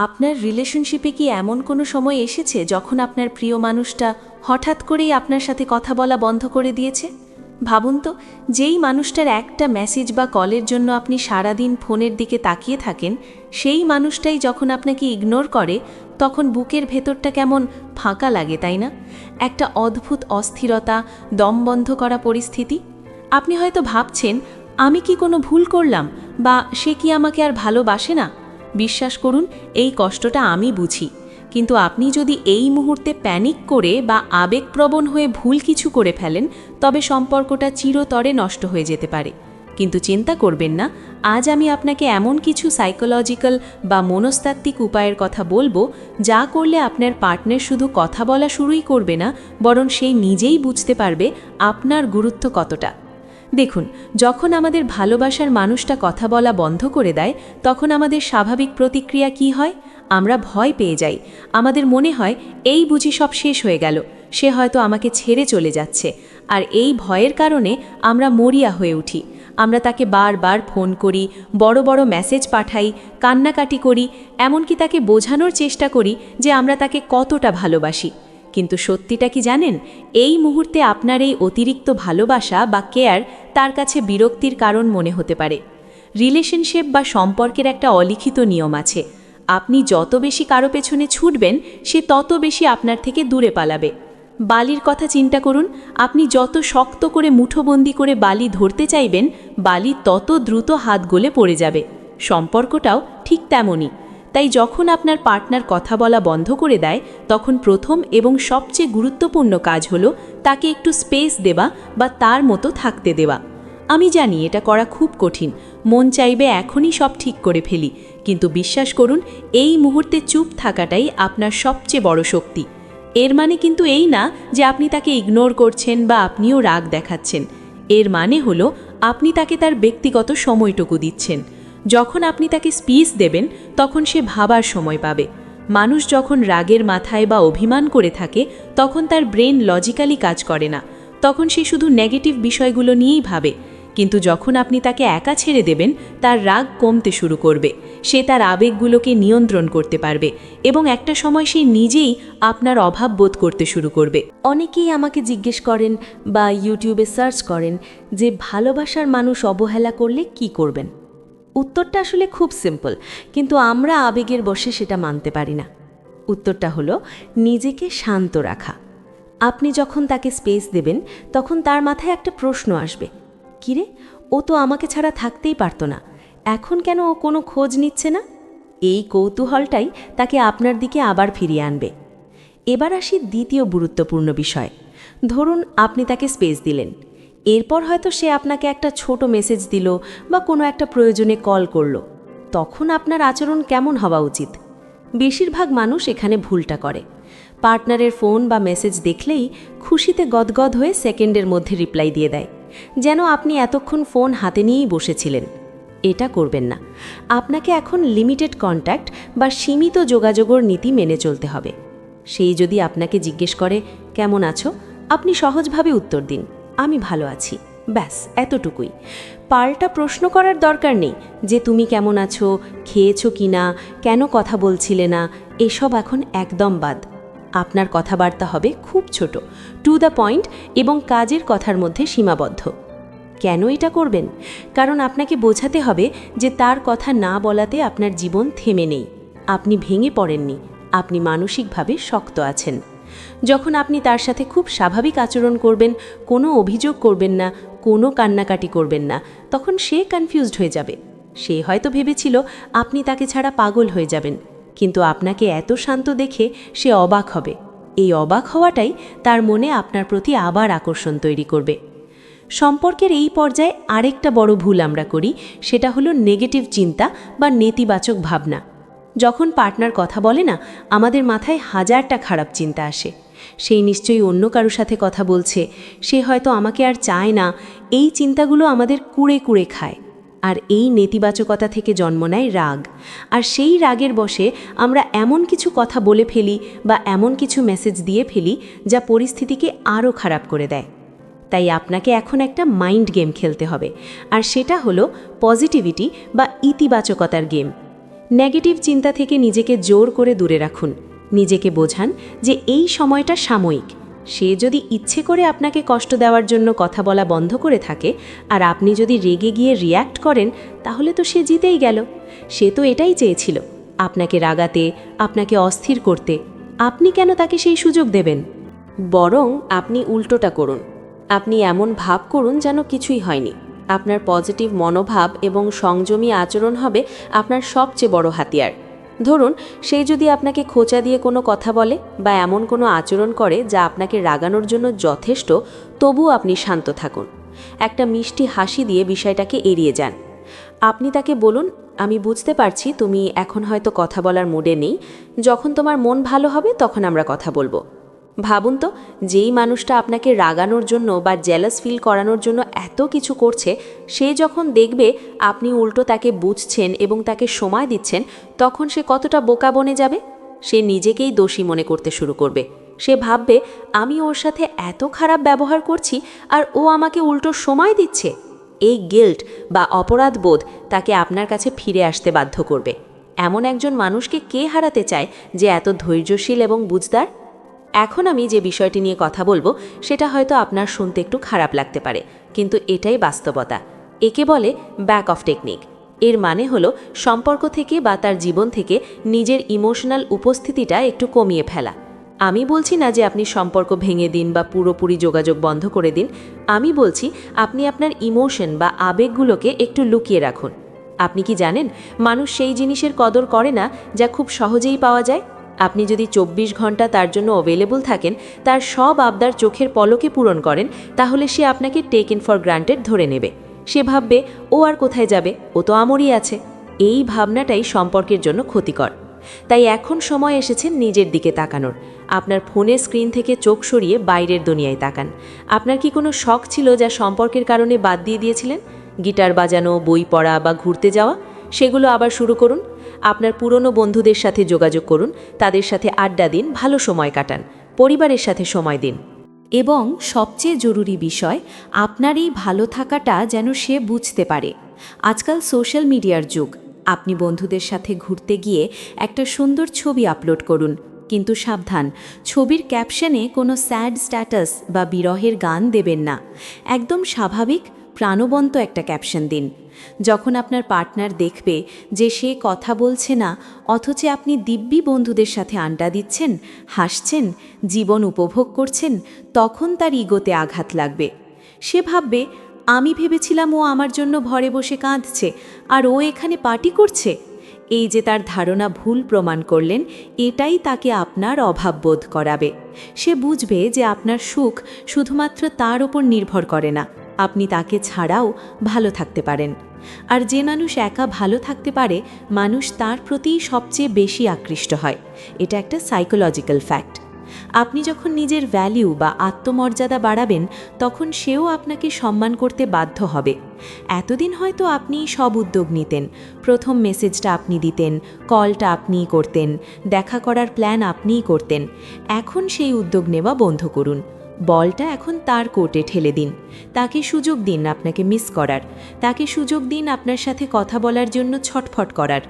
আপনার রিলেশনশিপে কি এমন কোনো সময় এসেছে যখন আপনার প্রিয় মানুষটা হঠাৎ করেই আপনার সাথে কথা বলা বন্ধ করে দিয়েছে? ভাবুন তো, যেই মানুষটার একটা মেসেজ বা কলের জন্য আপনি সারাদিন ফোনের দিকে তাকিয়ে থাকেন, সেই মানুষটাই যখন আপনাকে ইগনোর করে, তখন বুকের ভেতরটা কেমন ফাঁকা লাগে, তাই না? একটা অদ্ভুত অস্থিরতা, দম বন্ধ করা পরিস্থিতি। আপনি হয়তো ভাবছেন, আমি কি কোনো ভুল করলাম? বা সে কি আমাকে আর ভালোবাসে না? বিশ্বাস করুন, এই কষ্টটা আমি বুঝি। কিন্তু আপনি যদি এই মুহূর্তে প্যানিক করে বা আবেগপ্রবণ হয়ে ভুল কিছু করে ফেলেন, তবে সম্পর্কটা চিরতরে নষ্ট হয়ে যেতে পারে। কিন্তু চিন্তা করবেন না, আজ আমি আপনাকে এমন কিছু সাইকোলজিক্যাল বা মনস্তাত্ত্বিক উপায়ের কথা বলব, যা করলে আপনার পার্টনার শুধু কথা বলা শুরুই করবে না, বরং সেই নিজেই বুঝতে পারবে আপনার গুরুত্ব কতটা। দেখুন, যখন আমাদের ভালোবাসার মানুষটা কথা বলা বন্ধ করে দেয়, তখন আমাদের স্বাভাবিক প্রতিক্রিয়া কি হয়? আমরা ভয় পেয়ে যাই। আমাদের মনে হয়, এই বুঝি সব শেষ হয়ে গেল। সে হয়তো আমাকে ছেড়ে চলে যাচ্ছে। আর এই ভয়ের কারণে আমরা মরিয়া হয়ে উঠি। আমরা তাকে বারবার ফোন করি, বড় বড় মেসেজ পাঠাই, কান্নাকাটি করি, এমনকি তাকে বোঝানোর চেষ্টা করি যে আমরা তাকে কতটা ভালোবাসি। কিন্তু সত্যিটা কি জানেন? এই মুহূর্তে আপনার এই অতিরিক্ত ভালোবাসা বা কেয়ার তার কাছে বিরক্তির কারণ মনে হতে পারে। রিলেশনশিপ বা সম্পর্কের একটা অলিখিত নিয়ম আছে। আপনি যত বেশি কারও পেছনে ছুটবেন, সে তত বেশি আপনার থেকে দূরে পালাবে। বালির কথা চিন্তা করুন, আপনি যত শক্ত করে মুঠোবন্দি করে বালি ধরতে চাইবেন, বালি তত দ্রুত হাত গলে পড়ে যাবে। সম্পর্কটাও ঠিক তেমনই। তাই যখন আপনার পার্টনার কথা বলা বন্ধ করে দেয়, তখন প্রথম এবং সবচেয়ে গুরুত্বপূর্ণ কাজ হলো তাকে একটু স্পেস দেওয়া বা তার মতো থাকতে দেওয়া। আমি জানি এটা করা খুব কঠিন, মন চাইবে এখনই সব ঠিক করে ফেলি, কিন্তু বিশ্বাস করুন, এই মুহূর্তে চুপ থাকাটাই আপনার সবচেয়ে বড় শক্তি। এর মানে কিন্তু এই না যে আপনি তাকে ইগনোর করছেন বা আপনিও রাগ দেখাচ্ছেন। এর মানে হলো আপনি তাকে তার ব্যক্তিগত সময়টুকু দিচ্ছেন। যখন আপনি তাকে স্পিস দেবেন, তখন সে ভাবার সময় পাবে। মানুষ যখন রাগের মাথায় বা অভিমান করে থাকে, তখন তার ব্রেন লজিক্যালি কাজ করে না। তখন সে শুধু নেগেটিভ বিষয়গুলো নিয়েই ভাবে। কিন্তু যখন আপনি তাকে একা ছেড়ে দেবেন, তার রাগ কমতে শুরু করবে। সে তার আবেগগুলোকে নিয়ন্ত্রণ করতে পারবে এবং একটা সময় সে নিজেই আপনার অভাব বোধ করতে শুরু করবে। অনেকেই আমাকে জিজ্ঞেস করেন বা ইউটিউবে সার্চ করেন যে, ভালোবাসার মানুষ অবহেলা করলে কি করবেন? উত্তরটা আসলে খুব সিম্পল, কিন্তু আমরা আবেগের বসে সেটা মানতে পারি না। উত্তরটা হলো, নিজেকে শান্ত রাখা। আপনি যখন তাকে স্পেস দেবেন, তখন তার মাথায় একটা প্রশ্ন আসবে কিরে ও তো আমাকে ছাড়া থাকতেই পারতো না, এখন কেন ও কোনো খোঁজ নিচ্ছে না? এই কৌতূহলটাই তাকে আপনার দিকে আবার ফিরিয়ে আনবে। এবার আসি দ্বিতীয় গুরুত্বপূর্ণ বিষয়। ধরুন আপনি তাকে স্পেস দিলেন এরপর হয়তো সে আপনাকে একটা ছোট মেসেজ দিল বা কোনো একটা প্রয়োজনে কল করল। তখন আপনার আচরণ কেমন হওয়া উচিত? বেশিরভাগ মানুষ এখানে ভুলটা করে। পার্টনারের ফোন বা মেসেজ দেখলেই খুশিতে গদগদ হয়ে সেকেন্ডের মধ্যে রিপ্লাই দিয়ে দেয়, যেন আপনি এতক্ষণ ফোন হাতে নিয়েই বসেছিলেন। এটা করবেন না। আপনাকে এখন লিমিটেড কন্ট্যাক্ট বা সীমিত যোগাযোগের নীতি মেনে চলতে হবে। সেই যদি আপনাকে জিজ্ঞেস করে, কেমন আছো? আপনি সহজভাবে উত্তর দিন। আমি ভালো আছি। ব্যাস, এতটুকুই। পাল্টা প্রশ্ন করার দরকার নেই যে তুমি কেমন আছো, খেয়েছো কি না কেন কথা বলছিলে না, এসব এখন একদম বাদ। আপনার কথাবার্তা হবে খুব ছোট টু দ্য পয়েন্ট এবং কাজের কথার মধ্যে সীমাবদ্ধ। কেন এটা করবেন? কারণ আপনাকে বোঝাতে হবে যে তার কথা না বলাতে আপনার জীবন থেমে নেই। আপনি ভেঙে পড়েননি, আপনি মানসিকভাবে শক্ত আছেন। যখন আপনি তার সাথে খুব স্বাভাবিক আচরণ করবেন, কোনো অভিযোগ করবেন না, কোনো কান্নাকাটি করবেন না, তখন সে কনফিউজড হয়ে যাবে। সে হয়তো ভেবেছিল আপনি তাকে ছাড়া পাগল হয়ে যাবেন, কিন্তু আপনাকে এত শান্ত দেখে সে অবাক হবে। এই অবাক হওয়াটাই তার মনে আপনার প্রতি আবার আকর্ষণ তৈরি করবে। সম্পর্কের এই পর্যায়ে আরেকটা বড় ভুল আমরা করি, সেটা হলো নেগেটিভ চিন্তা বা নেতিবাচক ভাবনা। যখন পার্টনার কথা বলে না, আমাদের মাথায় হাজারটা খারাপ চিন্তা আসে। সেই নিশ্চয়ই অন্য কারোর সাথে কথা বলছে, সে হয়তো আমাকে আর চায় না, এই চিন্তাগুলো আমাদের কুড়ে কুড়ে খায়। আর এই নেতিবাচকতা থেকে জন্ম নেয় রাগ। আর সেই রাগের বসে আমরা এমন কিছু কথা বলে ফেলি বা এমন কিছু মেসেজ দিয়ে ফেলি যা পরিস্থিতিকে আরও খারাপ করে দেয়। তাই আপনাকে এখন একটা মাইন্ড গেম খেলতে হবে। আর সেটা হলো পজিটিভিটি বা ইতিবাচকতার গেম নেগেটিভ চিন্তা থেকে নিজেকে জোর করে দূরে রাখুন। নিজেকে বোঝান যে এই সময়টা সাময়িক। সে যদি ইচ্ছে করে আপনাকে কষ্ট দেওয়ার জন্য কথা বলা বন্ধ করে থাকে, আর আপনি যদি রেগে গিয়ে রিয়্যাক্ট করেন, তাহলে তো সে জিতেই গেল। সে তো এটাই চেয়েছিল, আপনাকে রাগাতে, আপনাকে অস্থির করতে। আপনি কেন তাকে সেই সুযোগ দেবেন? বরং আপনি উল্টোটা করুন। আপনি এমন ভাব করুন যেন কিছুই হয়নি। আপনার পজিটিভ মনোভাব এবং সংযমী আচরণ হবে আপনার সবচেয়ে বড় হাতিয়ার। ধরুন, সে যদি আপনাকে খোঁচা দিয়ে কোনো কথা বলে বা এমন কোনো আচরণ করে যা আপনাকে রাগানোর জন্য যথেষ্ট তবু আপনি শান্ত থাকুন। একটা মিষ্টি হাসি দিয়ে বিষয়টাকে এড়িয়ে যান। আপনি তাকে বলুন, আমি বুঝতে পারছি তুমি এখন হয়তো কথা বলার মুডে নেই। যখন তোমার মন ভালো হবে তখন আমরা কথা বলব। ভাবুন তো, যেই মানুষটা আপনাকে রাগানোর জন্য বা জেলাস ফিল করানোর জন্য এত কিছু করছে, সে যখন দেখবে আপনি উল্টো তাকে বুঝছেন এবং তাকে সময় দিচ্ছেন, তখন সে কতটা বোকা বনে যাবে? সে নিজেকেই দোষী মনে করতে শুরু করবে। সে ভাববে, আমি ওর সাথে এত খারাপ ব্যবহার করছি আর ও আমাকে উল্টো সময় দিচ্ছে? এই গিল্ট বা অপরাধ বোধ তাকে আপনার কাছে ফিরে আসতে বাধ্য করবে। এমন একজন মানুষকে কে হারাতে চায় যে এত ধৈর্যশীল এবং বুঝদার? এখন আমি যে বিষয়টি নিয়ে কথা বলব, সেটা হয়তো আপনার শুনতে একটু খারাপ লাগতে পারে, কিন্তু এটাই বাস্তবতা। একে বলে ব্যাক অফ টেকনিক এর মানে হলো সম্পর্ক থেকে বা তার জীবন থেকে নিজের ইমোশনাল উপস্থিতিটা একটু কমিয়ে ফেলা। আমি বলছি না যে আপনি সম্পর্ক ভেঙে দিন বা পুরোপুরি যোগাযোগ বন্ধ করে দিন। আমি বলছি আপনি আপনার ইমোশন বা আবেগগুলোকে একটু লুকিয়ে রাখুন। আপনি কি জানেন, মানুষ সেই জিনিসের কদর করে না যা খুব সহজেই পাওয়া যায়? আপনি যদি চব্বিশ ঘণ্টা তার জন্য অ্যাভেলেবল থাকেন, তার সব আবদার চোখের পলকে পূরণ করেন, তাহলে সে আপনাকে টেক ইন ফর গ্রান্টেড ধরে নেবে। সে ভাববে, ও আর কোথায় যাবে? ও তো আমরই আছে। এই ভাবনাটাই সম্পর্কের জন্য ক্ষতিকর। তাই এখন সময় এসেছে নিজের দিকে তাকানোর। আপনার ফোনের স্ক্রিন থেকে চোখ সরিয়ে বাইরের দুনিয়ায় তাকান। আপনার কি কোনো শখ ছিল যা সম্পর্কের কারণে বাদ দিয়ে দিয়েছিলেন? গিটার বাজানো, বই পড়া বা ঘুরতে যাওয়া? সেগুলো আবার শুরু করুন। আপনার পুরনো বন্ধুদের সাথে যোগাযোগ করুন, তাদের সাথে আড্ডা দিন, ভালো সময় কাটান, পরিবারের সাথে সময় দিন। এবং সবচেয়ে জরুরি বিষয়, আপনার এই ভালো থাকাটা যেন সে বুঝতে পারে। আজকাল সোশ্যাল মিডিয়ার যুগ, আপনি বন্ধুদের সাথে ঘুরতে গিয়ে একটা সুন্দর ছবি আপলোড করুন, কিন্তু সাবধান, ছবির ক্যাপশনে কোনো স্যাড স্ট্যাটাস বা বিরহের গান দেবেন না। একদম স্বাভাবিক প্রাণবন্ত একটা ক্যাপশন দিন। যখন আপনার পার্টনার দেখবে যে সে কথা বলছে না, অথচ আপনি দিব্যি বন্ধুদের সাথে আড্ডা দিচ্ছেন, হাসছেন, জীবন উপভোগ করছেন, তখন তার ইগোতে আঘাত লাগবে। সে ভাববে, আমি ভেবেছিলাম ও আমার জন্য ভরে বসে কাঁদছে, আর ও এখানে পার্টি করছে। এই যে তার ধারণা ভুল প্রমাণ করলেন, এটাই তাকে আপনার অভাব বোধ করাবে। সে বুঝবে যে আপনার সুখ শুধুমাত্র তার ওপর নির্ভর করে না। আপনি তাকে ছাড়াও ভালো থাকতে পারেন। আর যে মানুষ একা ভালো থাকতে পারে, মানুষ তার প্রতিই সবচেয়ে বেশি আকৃষ্ট হয়। এটা একটা সাইকোলজিক্যাল ফ্যাক্ট আপনি যখন নিজের ভ্যালিউ বা আত্মমর্যাদা বাড়াবেন, তখন সেও আপনাকে সম্মান করতে বাধ্য হবে। এতদিন হয়তো আপনি সব উদ্যোগ নিতেন। প্রথম মেসেজটা আপনি দিতেন কলটা আপনিই করতেন, দেখা করার প্ল্যান আপনিই করতেন। এখন সেই উদ্যোগ নেওয়া বন্ধ করুন। বলটা এখন তার কোর্টে ঠেলে দিন। তাকে সুযোগ দিন আপনাকে মিস করার। তাকে সুযোগ দিন আপনার সাথে কথা বলার জন্য ছটফট করার।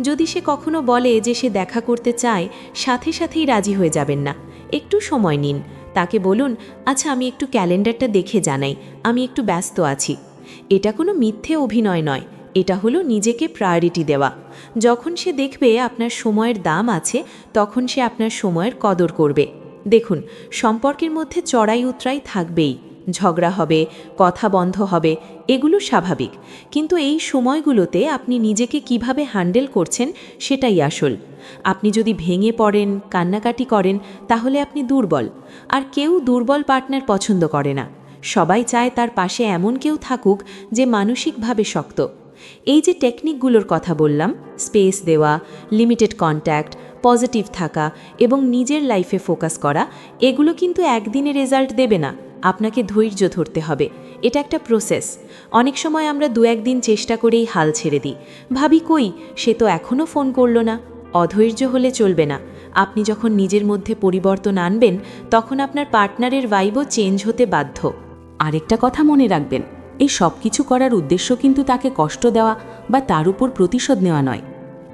যদি সে কখনো বলে যে সে দেখা করতে চায়, সাথে সাথেই রাজি হয়ে যাবেন না। একটু সময় নিন। তাকে বলুন আচ্ছা আমি একটু ক্যালেন্ডারটা দেখে জানাই। আমি একটু ব্যস্ত আছি। এটা কোনো মিথ্যে অভিনয় নয়। এটা হলো নিজেকে প্রায়োরিটি দেওয়া। যখন সে দেখবে আপনার সময়ের দাম আছে, তখন সে আপনার সময়ের কদর করবে। দেখুন, সম্পর্কের মধ্যে চড়াই উতরাই থাকবেই, ঝগড়া হবে, কথা বন্ধ হবে, এগুলো স্বাভাবিক। কিন্তু এই সময়গুলোতে আপনি নিজেকে কীভাবে হ্যান্ডেল করছেন সেটাই আসল। আপনি যদি ভেঙে পড়েন, কান্নাকাটি করেন, তাহলে আপনি দুর্বল। আর কেউ দুর্বল পার্টনার পছন্দ করে না। সবাই চায় তার পাশে এমন কেউ থাকুক যে মানসিকভাবে শক্ত। এই যে টেকনিকগুলোর কথা বললাম, স্পেস দেওয়া, লিমিটেড কন্ট্যাক্ট পজিটিভ থাকা এবং নিজের লাইফে ফোকাস করা, এগুলো কিন্তু একদিনে রেজাল্ট দেবে না। আপনাকে ধৈর্য ধরতে হবে। এটা একটা প্রসেস। অনেক সময় আমরা দু একদিন চেষ্টা করেই হাল ছেড়ে দিই। ভাবি, কই, সে তো এখনও ফোন করল না। অধৈর্য হলে চলবে না। আপনি যখন নিজের মধ্যে পরিবর্তন আনবেন, তখন আপনার পার্টনারের ভাইবও চেঞ্জ হতে বাধ্য। আরেকটা কথা মনে রাখবেন, এই সব কিছু করার উদ্দেশ্য কিন্তু তাকে কষ্ট দেওয়া বা তার উপর প্রতিশোধ নেওয়া নয়।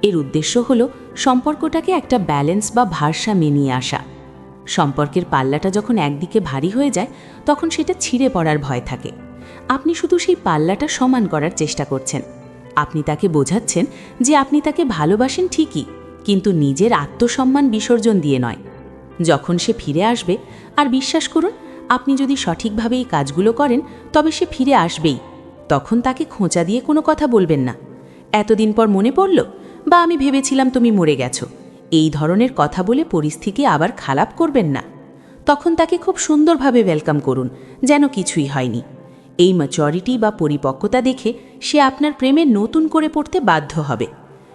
এর উদ্দেশ্য হল সম্পর্কটাকে একটা ব্যালেন্স বা ভারসাম্যে নিয়ে আসা। সম্পর্কের পাল্লাটা যখন একদিকে ভারী হয়ে যায়, তখন সেটা ছিঁড়ে পড়ার ভয় থাকে। আপনি শুধু সেই পাল্লাটা সমান করার চেষ্টা করছেন। আপনি তাকে বোঝাচ্ছেন যে আপনি তাকে ভালোবাসেন ঠিকই, কিন্তু নিজের আত্মসম্মান বিসর্জন দিয়ে নয়। যখন সে ফিরে আসবে, আর বিশ্বাস করুন, আপনি যদি সঠিকভাবে এই কাজগুলো করেন, তবে সে ফিরে আসবেই। তখন তাকে খোঁচা দিয়ে কোনো কথা বলবেন না। এতদিন পর মনে পড়ল বা আমি ভেবেছিলাম তুমি মরে গেছো। এই ধরনের কথা বলে পরিস্থিতি আবার খারাপ করবেন না। তখন তাকে খুব সুন্দরভাবে ওয়েলকাম করুন, যেন কিছুই হয়নি। এই ম্যাচরিটি বা পরিপক্কতা দেখে সে আপনার প্রেমে নতুন করে পড়তে বাধ্য হবে।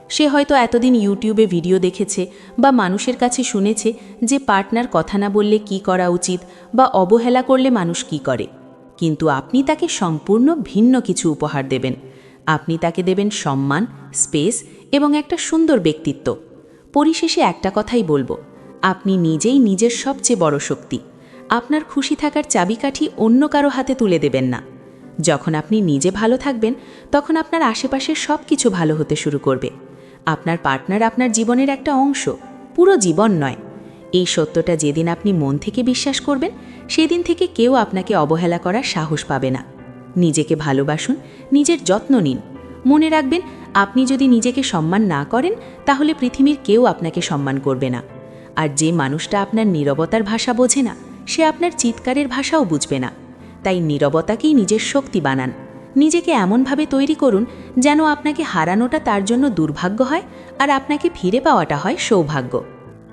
সে হয়তো এতদিন ইউটিউবে ভিডিও দেখেছে বা মানুষের কাছে শুনেছে যে পার্টনার কথা না বললে কি করা উচিত বা অবহেলা করলে মানুষ কি করে। কিন্তু আপনি তাকে সম্পূর্ণ ভিন্ন কিছু উপহার দেবেন। আপনি তাকে দেবেন সম্মান স্পেস এবং একটা সুন্দর ব্যক্তিত্ব। পরিশেষে একটা কথাই বলব, আপনি নিজেই নিজের সবচেয়ে বড় শক্তি। আপনার খুশি থাকার চাবিকাঠি অন্য কারও হাতে তুলে দেবেন না। যখন আপনি নিজে ভালো থাকবেন, তখন আপনার আশেপাশের সব কিছু ভালো হতে শুরু করবে। আপনার পার্টনার আপনার জীবনের একটা অংশ, পুরো জীবন নয়। এই সত্যটা যেদিন আপনি মন থেকে বিশ্বাস করবেন, সেদিন থেকে কেউ আপনাকে অবহেলা করার সাহস পাবে না। নিজেকে ভালোবাসুন, নিজের যত্ন নিন। মনে রাখবেন আপনি যদি নিজেকে সম্মান না করেন, তাহলে পৃথিবীর কেউ আপনাকে সম্মান করবে না। আর যে মানুষটা আপনার নীরবতার ভাষা বোঝে না, সে আপনার চিৎকারের ভাষাও বুঝবে না। তাই নীরবতাকেই নিজের শক্তি বানান। নিজেকে এমনভাবে তৈরি করুন, যেন আপনাকে হারানোটা তার জন্য দুর্ভাগ্য হয়, আর আপনাকে ফিরে পাওয়াটা হয় সৌভাগ্য।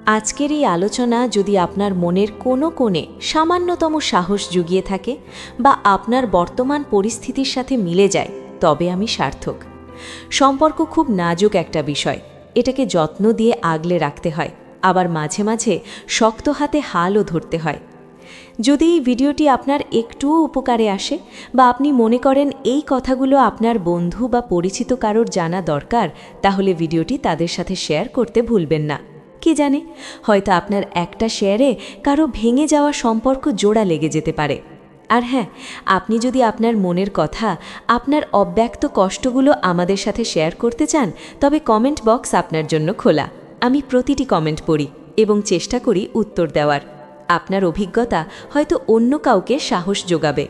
আজকের এই আলোচনা যদি আপনার মনের কোনো কোণে সামান্যতম সাহস জুগিয়ে থাকে বা আপনার বর্তমান পরিস্থিতির সাথে মিলে যায়, তবে আমি সার্থক। সম্পর্ক খুব নাজুক একটা বিষয়। এটাকে যত্ন দিয়ে আগলে রাখতে হয়, আবার মাঝে মাঝে শক্ত হাতে হালও ধরতে হয়। যদি এই ভিডিওটি আপনার একটুও উপকারে আসে বা আপনি মনে করেন এই কথাগুলো আপনার বন্ধু বা পরিচিত কারোর জানা দরকার, তাহলে ভিডিওটি তাদের সাথে শেয়ার করতে ভুলবেন না। কে জানে? হয়তো আপনার একটা শেয়ারে কারও ভেঙে যাওয়া সম্পর্ক জোড়া লেগে যেতে পারে। আর হ্যাঁ আপনি যদি আপনার মনের কথা, আপনার অব্যক্ত কষ্টগুলো আমাদের সাথে শেয়ার করতে চান, তবে কমেন্ট বক্স আপনার জন্য খোলা। আমি প্রতিটি কমেন্ট পড়ি এবং চেষ্টা করি উত্তর দেওয়ার। আপনার অভিজ্ঞতা হয়তো অন্য কাউকে সাহস যোগাবে।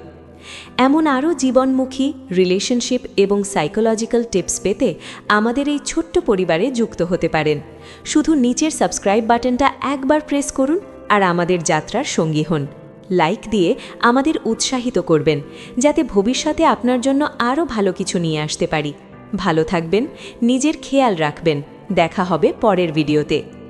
এমন আরও জীবনমুখী রিলেশনশিপ এবং সাইকোলজিক্যাল টিপস পেতে আমাদের এই ছোট্ট পরিবারে যুক্ত হতে পারেন। শুধু নিচের সাবস্ক্রাইব বাটনটা একবার প্রেস করুন আর আমাদের যাত্রার সঙ্গী হন। লাইক দিয়ে আমাদের উৎসাহিত করবেন, যাতে ভবিষ্যতে আপনার জন্য আরও ভালো কিছু নিয়ে আসতে পারি। ভালো থাকবেন, নিজের খেয়াল রাখবেন। দেখা হবে পরের ভিডিওতে।